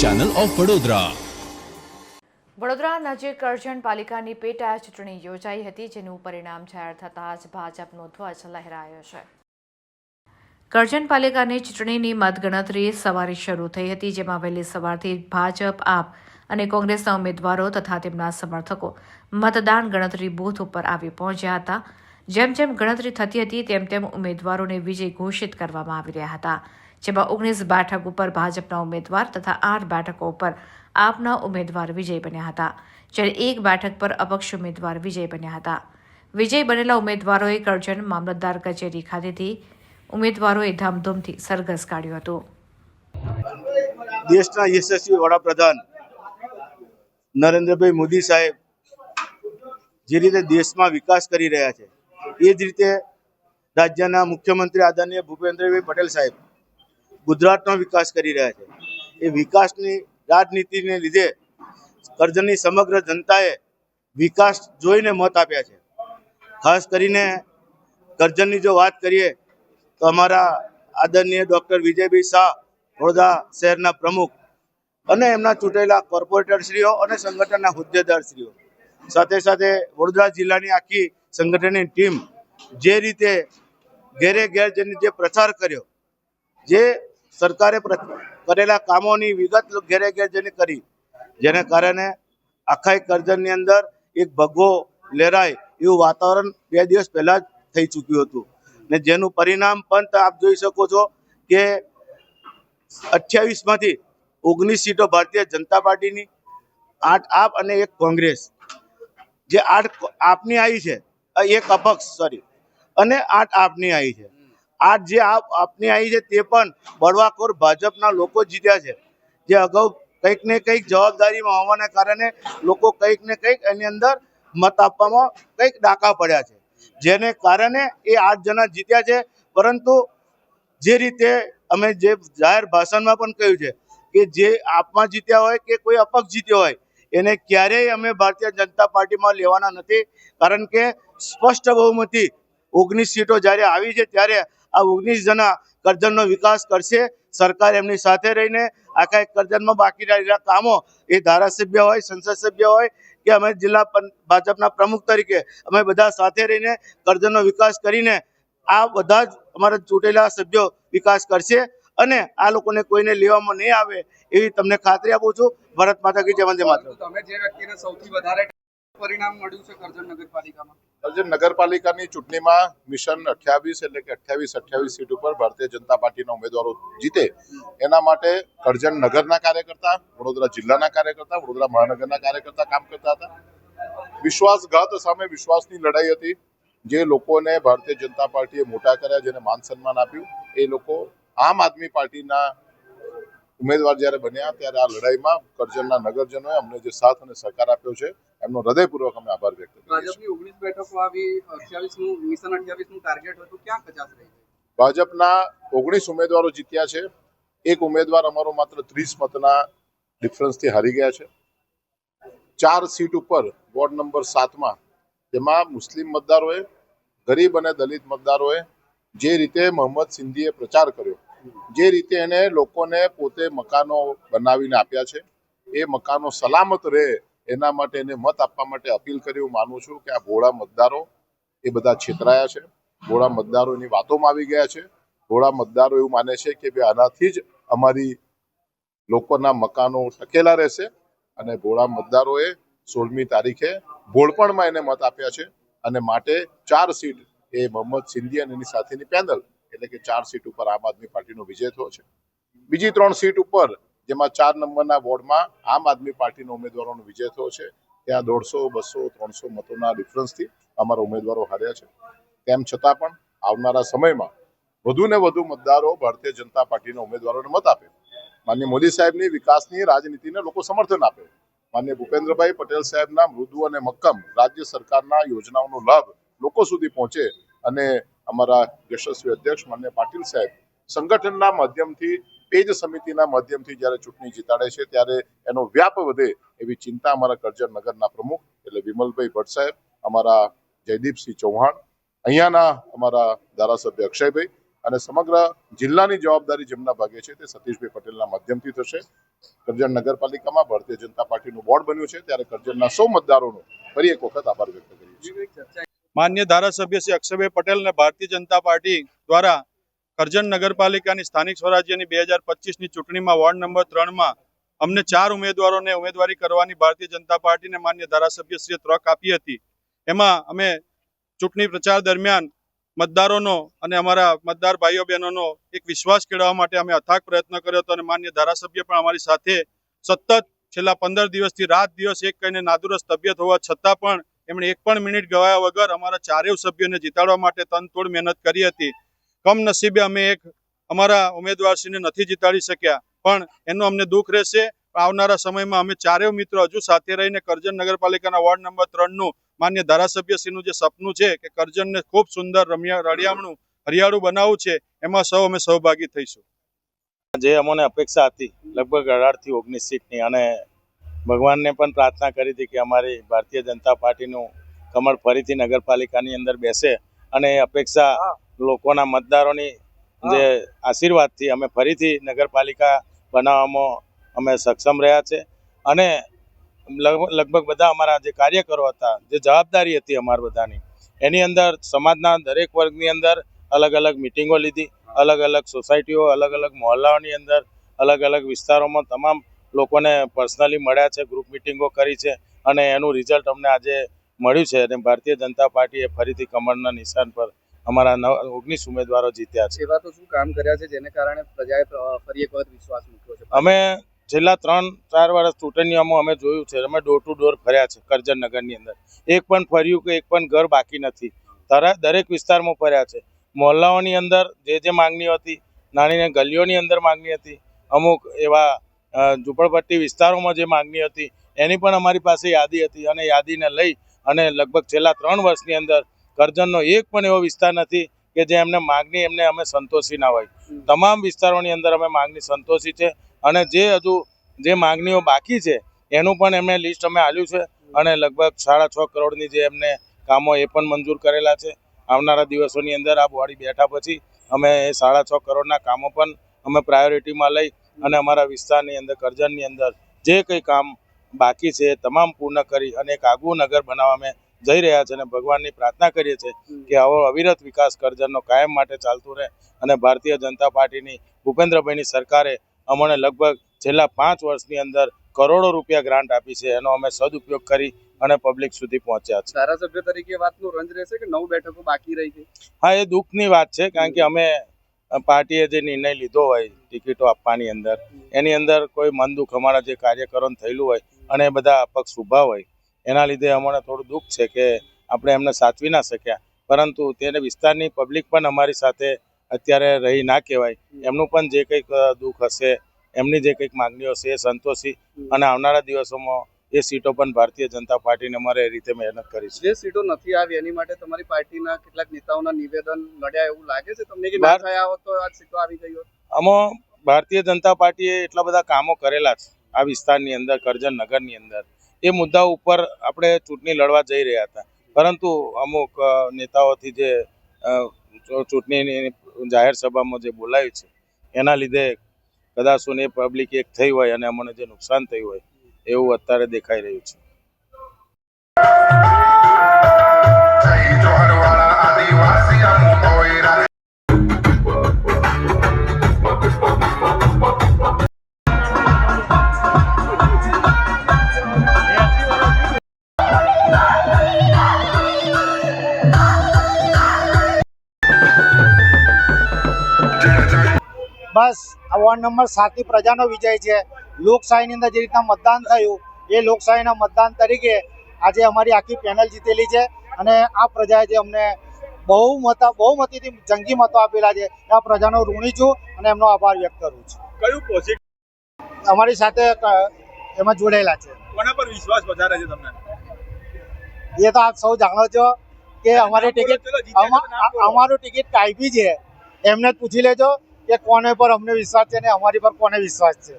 Channel of Vadodara Vadodara નજીક કરજણ પાલિકાની પેટા ચૂંટણી યોજાઈ હતી, જેનું પરિણામ જાહેર થતાં જ ભાજપનો ધ્વજ લહેરાયો છે. કરજણ પાલિકાની ચૂંટણીની મતગણતરી સવારે શરૂ થઈ હતી, જેમાં વહેલી સવારથી ભાજપ, આપ અને કોંગ્રેસના ઉમેદવારો તથા તેમના સમર્થકો મતદાન ગણતરી બૂથ ઉપર આવી પહોંચ્યા હતા. જેમ જેમ ગણતરી થતી હતી, તેમ તેમ ઉમેદવારોને વિજય ઘોષિત કરવામાં આવી રહ્યા હતા. જેમાં ઓગણીસ બેઠક ઉપર ભાજપના ઉમેદવાર તથા આઠ બેઠકો ઉપર આપના ઉમેદવાર વિજય બન્યા હતા. જ્યારે એક બેઠક પર અપક્ષ ઉમેદવાર વિજય બન્યા હતા. વિજય બનેલા ઉમેદવારોએ કરજણ મામલતદાર કચેરી ખાતેથી ઉમેદવારોએ ધામધૂમથી સરઘસ કાઢ્યું હતું. દેશના યશસ્વી વડાપ્રધાન નરેન્દ્રભાઈ મોદી સાહેબ જે રીતે દેશમાં વિકાસ કરી રહ્યા છે એ જ રીતે રાજ્યના મુખ્યમંત્રી આદરણીય ભૂપેન્દ્રભાઈ પટેલ સાહેબ ગુજરાતનો વિકાસ કરી રહ્યા છે. એ વિકાસની રાજનીતિને લીધે કરજણની સમગ્ર જનતાએ વિકાસ જોઈને મત આપ્યા છે. ખાસ કરીને કરજણની જો વાત કરીએ તો અમારા આદરણીય ડૉક્ટર વિજયભાઈ શાહ, વડોદરા શહેરના પ્રમુખ અને એમના ચૂંટેલા કોર્પોરેટરશ્રીઓ અને સંગઠનના હોદ્દેદારશ્રીઓ. સાથે સાથે વડોદરા જિલ્લાની આખી સંગઠનની ટીમ જે રીતે ઘેરે ઘેર જઈને જે પ્રચાર કર્યો, જે સરકારે કરેલા કામોની વિગત ઘેરે ઘેર જઈને કરી, જેને કારણે આખા કરજણની અંદર એક ભગવો લહેરાય એવું વાતાવરણ બે દિવસ પહેલા જ થઈ ચૂક્યું હતું. ને જેનું પરિણામ પણ આપ જોઈ શકો છો કે અઠ્યાવીસમાંથી ઓગણીસ સીટો ભારતીય જનતા પાર્ટીની, આઠ આપ અને એક કોંગ્રેસ. જે આઠ આપની આવી છે એક અપક્ષ સોરી અને આઠ આપની આવી છે. આઠ જે આપ, આપની આવી છે તે પણ બળવાખોર ભાજપના લોકો જીત્યા છે. જે અગાઉ કંઈક ને કંઈક જવાબદારીમાં હોવાને કારણે લોકો કંઈક ને કંઈક એની અંદર મત આપવામાં કંઈક ડાકા પડ્યા છે. જેને કારણે એ આઠ જણા જીત્યા છે. પરંતુ જે રીતે અમે જે જાહેર ભાષણમાં પણ કહ્યું છે કે જે આપમાં જીત્યા હોય કે કોઈ અપક્ષ જીત્યો હોય એને ક્યારેય અમે ભારતીય જનતા પાર્ટીમાં લેવાના નથી. કારણ કે સ્પષ્ટ બહુમતી ઓગણીસ સીટો જ્યારે આવી છે, ત્યારે આ ઓગણીસ જણા કરજણનો વિકાસ કરશે. સરકાર એમની સાથે રહીને આખા કરજણમાં બાકી રહેલા કામો એ ધારાસભ્ય હોય, સંસદ સભ્ય હોય કે અમે જિલ્લા ભાજપના પ્રમુખ તરીકે અમે બધા સાથે રહીને કરજણનો વિકાસ કરીને આ બધા જ અમારા ચૂંટેલા સભ્યો વિકાસ કરશે. અને આ લોકોને કોઈને લેવામાં નહીં આવે એવી તમને ખાતરી આપું છું. ભારત માતા કી જય વંદે માતરમ. તમે જે વ્યક્તિને સૌથી વધારે પરિણામ મળ્યું છે કરજણ નગરપાલિકામાં? કરજણ નગરપાલિકાની ચૂંટણીમાં મિશન અઠ્યાવીસ એટલે કે અઠ્યાવીસ અઠ્યાવીસ સીટ ઉપર ભારતીય જનતા પાર્ટીના ઉમેદવારો જીતે. એના માટે કરજણ નગરના કાર્યકર્તા વડોદરા જિલ્લાના કાર્યકર્તા વડોદરા મહાનગરના કાર્યકર્તા કામ કરતા હતા. વિશ્વાસઘાત સામે વિશ્વાસની લડાઈ હતી. જે લોકોને ભારતીય જનતા પાર્ટીએ મોટા કર્યા જેને માન સન્માન આપ્યું એ લોકો આમ આદમી પાર્ટીના ઉમેદવાર જ્યારે બન્યા ત્યારે આ લડાઈમાં કરજણના નગરજનોએ અમને જે સાથ અને સહકાર આપ્યો છે એમનો હૃદયપૂર્વક અમે આભાર વ્યક્ત ભાજપની ઓગણીસ બેઠકો આવી અઠ્યાવીસ મિશન અઠ્યાવીસ ટાર્ગેટ હતું ક્યાં કચાશ રહી ભાજપના ઓગણીસ ઉમેદવારો જીત્યા છે. એક ઉમેદવાર અમારો માત્ર ત્રીસ મતના ડિફરન્સથી હારી ગયા છે. ચાર સીટ ઉપર વોર્ડ નંબર સાતમાં જેમાં મુસ્લિમ મતદારોએ ગરીબ અને દલિત મતદારોએ જે રીતે મોહમ્મદ સિંધીએ પ્રચાર કર્યો, જે રીતે એને લોકોને પોતે મકાનો બનાવીને આપ્યા છે, એ મકાનો સલામત રહે એના માટે એને મત આપવા માટે અપીલ કરી, હું માનું છું કે આ ભોળા મતદારો એ બધા છેતરાયા છે, ભોળા મતદારો એની વાતોમાં આવી ગયા છે, ભોળા મતદારો એવું માને છે કે ભાઈ આનાથી જ અમારી લોકોના મકાનો ટકેલા રહેશે અને ભોળા મતદારોએ સોળમી તારીખે ભોળપણમાં એને મત આપ્યા છે અને માટે ચાર સીટ એ મોહમ્મદ સિંધી અને એની સાથેની પેનલ, એટલે કે ચાર સીટ ઉપર આમ આદમી પાર્ટીનો વિજય થયો છે. બીજી ત્રણ સીટ ઉપર, જેમાં ચાર નંબરના વોર્ડમાં આમ આદમી પાર્ટીના ઉમેદવારોનો વિજય થયો છે. ત્યાં દોઢસો, બસો, ત્રણસો મતોના ડિફરન્સથી અમારા ઉમેદવારો હાર્યા છે. તેમ છતાં પણ આવનારા સમયમાં વધુ ને વધુ મતદારો ભારતીય જનતા પાર્ટીના ઉમેદવારોને મત આપે. માન્ય મોદી સાહેબની વિકાસની રાજનીતિને લોકો સમર્થન આપે. માન્ય ભૂપેન્દ્રભાઈ પટેલ સાહેબના મૃદુ અને મક્કમ રાજ્ય સરકારના યોજનાઓનો લાભ લોકો સુધી પહોંચે અને અમારા યશસ્વી અધ્યક્ષ માન્ય પાટીલ સાહેબ સંગઠનના માધ્યમથી, પેજ સમિતિના માધ્યમથી જ્યારે ચૂંટણી જીતાડે છે, ત્યારે એનો વ્યાપ વધે એવી ચિંતા અમારા કરજણ નગરના પ્રમુખ એટલે વિમલભાઈ ભટ્ટ સાહેબ, અમારા જયદીપસિંહ ચૌહાણ, અહીંયાના અમારા ધારાસભ્ય અક્ષયભાઈ અને સમગ્ર જિલ્લાની જવાબદારી જેમના ભાગે છે તે સતીશભાઈ પટેલના માધ્યમથી થશે. કરજણ નગરપાલિકામાં ભારતીય જનતા પાર્ટીનું બોર્ડ બન્યું છે, ત્યારે કરજણના સૌ મતદારોનો ફરી એક વખત આભાર વ્યક્ત કરીએ છીએ. માન્ય ધારાસભ્ય શ્રી અક્ષયભાઈ પટેલ અને ભારતીય જનતા પાર્ટી દ્વારા કરજણ નગરપાલિકાની સ્થાનિક સ્વરાજ્યની બે હજાર પચીસની ચૂંટણીમાં વોર્ડ નંબર ત્રણમાં અમને ચાર ઉમેદવારોને ઉમેદવારી કરવાની ભારતીય જનતા પાર્ટીને માન્ય ધારાસભ્યશ્રીએ તક આપી હતી. એમાં અમે ચૂંટણી પ્રચાર દરમિયાન મતદારોનો અને અમારા મતદાર ભાઈઓ બહેનોનો એક વિશ્વાસ કેળવવા માટે અમે અથાગ પ્રયત્ન કર્યો હતો અને માન્ય ધારાસભ્ય પણ અમારી સાથે સતત છેલ્લા પંદર દિવસથી રાત દિવસ એક કહીને નાદુરસ્ત તબિયત હોવા છતાં પણ એમણે એક પણ મિનિટ ગવાયા વગર અમારા ચારેય સભ્યોને જીતાડવા માટે તનતોડ મહેનત કરી હતી. કમનસીબે અમે એક અમારા ઉમેદવારશ્રીને નથી જીતાડી શક્યા, પણ એનું અમને દુઃખ રહેશે. આવનારા સમયમાં અમે ચારેય મિત્રો હજુ સાથે રહીને કરજણ નગરપાલિકાના વોર્ડ નંબર ત્રણનું માન્ય ધારાસભ્યશ્રીનું જે સપનું છે કે કરજણને ખૂબ સુંદર રમ્યા રળિયામણું હરિયાળું બનાવવું છે, એમાં સૌ અમે સહભાગી થઈશું. જે અમને અપેક્ષા હતી, લગભગ અઢારથી ઓગણીસ સીટની અને ભગવાનને પણ પ્રાર્થના કરી હતી કે અમારી ભારતીય જનતા પાર્ટીનું કમળ ફરીથી નગરપાલિકાની અંદર બેસે અને એ અપેક્ષા લોકોના મતદારોની જે આશીર્વાદથી અમે ફરીથી નગરપાલિકા બનાવવામાં અમે સક્ષમ રહ્યા છે. અને લગ- લગભગ બધા અમારા જે કાર્યકરો હતા જે જવાબદારી હતી અમારા બધાની એની અંદર સમાજના દરેક વર્ગની અંદર અલગ અલગ મિટિંગો લીધી અલગ અલગ સોસાયટીઓ અલગ અલગ મહોલ્લાઓની અંદર અલગ અલગ વિસ્તારોમાં તમામ લોકોને પર્સનલી મળ્યા છે ગ્રુપ મિટિંગો કરી છે અને એનું રિઝલ્ટ અમને આજે મળ્યું છે અને ભારતીય જનતા પાર્ટીએ ફરીથી કમળના નિશાન પર અમારા નવ ઓગણીસ ઉમેદવારો જીત્યા છે. એવા તો શું કામ કર્યા છે જેને કારણે પ્રજાએ ફરી એક વખત વિશ્વાસ મૂક્યો છે? અમે છેલ્લા ત્રણ ચાર વર્ષ ચૂંટણીઓમાં અમે જોયું છે અમે ડોર ટુ ડોર ફર્યા છે કરજણનગરની અંદર. એક પણ ફર્યું કે એક પણ ઘર બાકી નથી. તારા દરેક વિસ્તારમાં ફર્યા છે. મહોલ્લાઓની અંદર જે જે માંગણીઓ હતી નાની ગલીઓની અંદર માંગણી હતી અમુક એવા ઝૂંપડપટ્ટી વિસ્તારોમાં જે માંગણી હતી એની પણ અમારી પાસે યાદી હતી અને યાદીને લઈ અને લગભગ છેલ્લા ત્રણ વર્ષની અંદર કરજણનો એક પણ એવો વિસ્તાર નથી કે જે એમને માગણી એમને અમે સંતોષી ના હોય. તમામ વિસ્તારોની અંદર અમે માગણી સંતોષી છે અને જે હજુ જે માંગણીઓ બાકી છે એનું પણ એમને લિસ્ટ અમે આપ્યું છે અને લગભગ સાડા છ કરોડની જે એમને કામો એ પણ મંજૂર કરેલા છે. આવનારા દિવસોની અંદર આ બોડી બેઠા પછી અમે એ સાડા છ કરોડના કામો પણ અમે પ્રાયોરિટીમાં લઈ અને અમારા વિસ્તારની અંદર કરજણની અંદર જે કંઈ કામ બાકી છે તમામ પૂર્ણ કરી અને એક આગવું નગર બનાવવા અમે જઈ રહ્યા છે અને ભગવાનની પ્રાર્થના કરીએ છીએ કે આવો અવિરત વિકાસ કરજણનો કાયમ માટે ચાલતું રહે અને ભારતીય જનતા પાર્ટીની ભૂપેન્દ્રભાઈની સરકારે અમને લગભગ છેલ્લા પાંચ વર્ષની અંદર કરોડો રૂપિયા ગ્રાન્ટ આપી છે એનો અમે સદુપયોગ કરી અને પબ્લિક સુધી પહોંચ્યા છે. ધારાસભ્ય તરીકે વાતનું રંજ રહેશે કે નવ બેઠકો બાકી રહી છે હા એ દુઃખની વાત છે કારણ કે અમે પાર્ટીએ જે નિર્ણય લીધો હોય, ટિકિટો આપવાની અંદર, એની અંદર કોઈ મન દુઃખ અમારા જે કાર્યકરોને થયેલું હોય અને એ બધા અપક્ષ ઊભા હોય, એના લીધે અમને થોડું દુઃખ છે કે આપણે એમને સાચવી ના શક્યા. પરંતુ તેને વિસ્તારની પબ્લિક પણ અમારી સાથે અત્યારે રહી ના કહેવાય. એમનું પણ જે કંઈક દુઃખ હશે, એમની જે કંઈક માંગણીઓ હશે એ સંતોષી અને આવનારા દિવસોમાં એ સીટો પણ ભારતીય જનતા પાર્ટીને અમારે એ રીતે મહેનત કરી છે. જે સીટો નથી આવી એની માટે તમારી પાર્ટીના કેટલાક નેતાઓના નિવેદન મળ્યા એવું લાગે છે? તમને કે ના થયા હોત તો આ સીટો આવી ગઈ હોત? આમાં ભારતીય જનતા પાર્ટીએ એટલા બધા કામો કરેલા છે આ વિસ્તારની અંદર કરજણ નગરની અંદર. એ મુદ્દા ઉપર આપણે ચૂંટણી લડવા જઈ રહ્યા હતા. પરંતુ અમુક નેતાઓથી જે ચૂંટણીની જાહેર સભામાં જે બોલાયું છે એના લીધે કદાચ એ પબ્લિક એક થઈ હોય અને અમને જે નુકસાન થયું હોય એવું અત્યારે દેખાઈ રહ્યું છે. બસ આ વોર્ડ નંબર સાતની પ્રજાનો વિજય છે. લોકશાહીની અંદર જે રીતના મતદાન થયું એ લોકશાહીના મતદાન તરીકે આજે અમારી આખી પેનલ જીતેલી છે અને આ પ્રજાએ જે અમને બહુ મત બહુમતીથી જંગી મતો આપેલા છે આ પ્રજાનો ઋણી છું અને એમનો આભાર વ્યક્ત કરું છું. કયું પોઝિટિવ અમારી સાથે એમાં જોડાયેલા છે. કોના પર વિશ્વાસ વધારે છે તમને? એ તો આપ સૌ જાણો છો કે અમારી ટિકિટ અમારું ટિકિટ કાપી છે. એમને પૂછી લેજો. કે કોને પર અમને વિશ્વાસ છે ને અમારી પર કોને વિશ્વાસ છે?